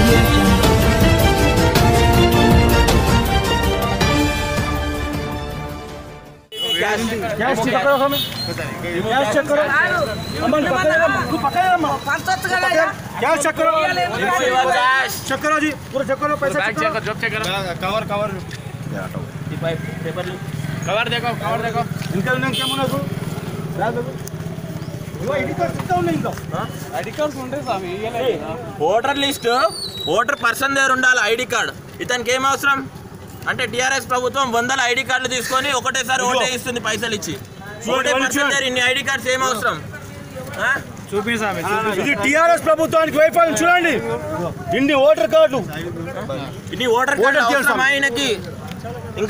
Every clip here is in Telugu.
audio चेक करो हमें। कैश चेक करो। अमन पकड़े तू पकड़े अमन। कैश चेक करो। चेक करो जी। पूरा चेक करो पैसे चेक करो। कवर कवर कवर देखो कवर देखो। इनका नाम क्या मुना तू राज देखो। ఓటర్ లిస్ట్ ఓటర్ పర్సన్ దగ్గర ఉండాలి ఐడి కార్డ్. ఇతనికి ఏం అవసరం? అంటే టిఆర్ఎస్ ప్రభుత్వం వందల ఐడి కార్డులు తీసుకొని ఒకటేసారి ఓటే ఇస్తుంది పైసలు ఇచ్చి. ఓటే పర్సన్ దగ్గర ఇన్ని ఐడి కార్డ్స్ ఏం అవసరం? ఇది టిఆర్ఎస్ ప్రభుత్వానికి వైఫల్యం. చూడండి. ఇన్ని ఓటర్ కార్డులు. ఇన్ని ఓటర్ కార్డు ఆయనకి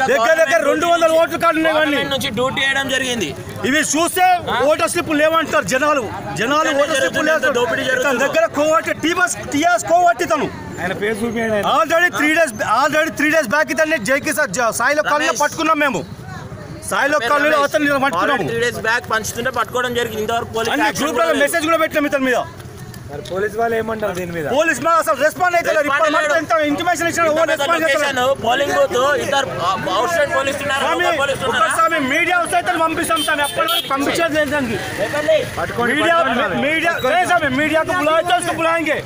దగ్గర దగ్గర రెండు వందల కానీ గవర్నమెంట్ నుంచి డ్యూటీ వేయడం జరిగింది. ఇవి చూస్తే ఓటర్ స్లిప్ లేవంటారు జనాలు. జనాలు ఓటర్ స్లిప్ దోపిడీ లేదు జరుగుతుందో? దగ్గర కోవట్టి టీబస్ టీఆర్ఎస్ కోవట్టి తను. Already three days already three days back ఇతన్ని జైకి సాయిలో కాలనీలో. పట్టుకున్నాం మేము. సాయిలో కాలనీలో అతన్ని పట్టుకున్నాము త్రీ డేస్ బ్యాక్ పంచుతుంటే పట్టుకోవడం జరిగింది. ఇంతవరకు గ్రూప్. మెసేజ్ కూడా పెట్టినాం ఇతని మీద. పోలీస్ వాళ్ళు ఏమంటారు దీని మీద పోలీస్ మా అసలు రెస్పాండ్ అయితే Respond ఇప్పటి లేడు. ఎంత ఇంటిమేషన్ ఇచ్చిన ఓ ఇంత పెద్ద రెస్పాండ్ లొకేషన్ పోలింగ్ బూత్ ఇద్దరు అవుట్ సైడ్ పోలీస్ ఉన్నారు స్వామి లోకల్ పోలీస్ ఉన్నారు ఒక్కసారి మీడియా వస్తే ఇతను పంపిస్తాం సార్ ఎప్పటి వరకు పంపించేది లేదు దానికి मीडिया मीडिया नहीं साहब मीडिया को बुलाए तो उसको बुलाएंगे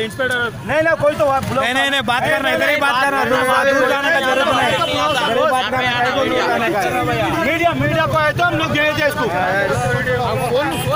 इंस्पेक्टर नहीं नहीं कोई तो आप बुलाओ नहीं नहीं नहीं बात करना इधर ही बात करना दूर दूर जाने का जरूरत नहीं इधर ही बात करना कहीं को दूर जाने का मीडिया मीडिया को आए तो हम लोग गए थे इसको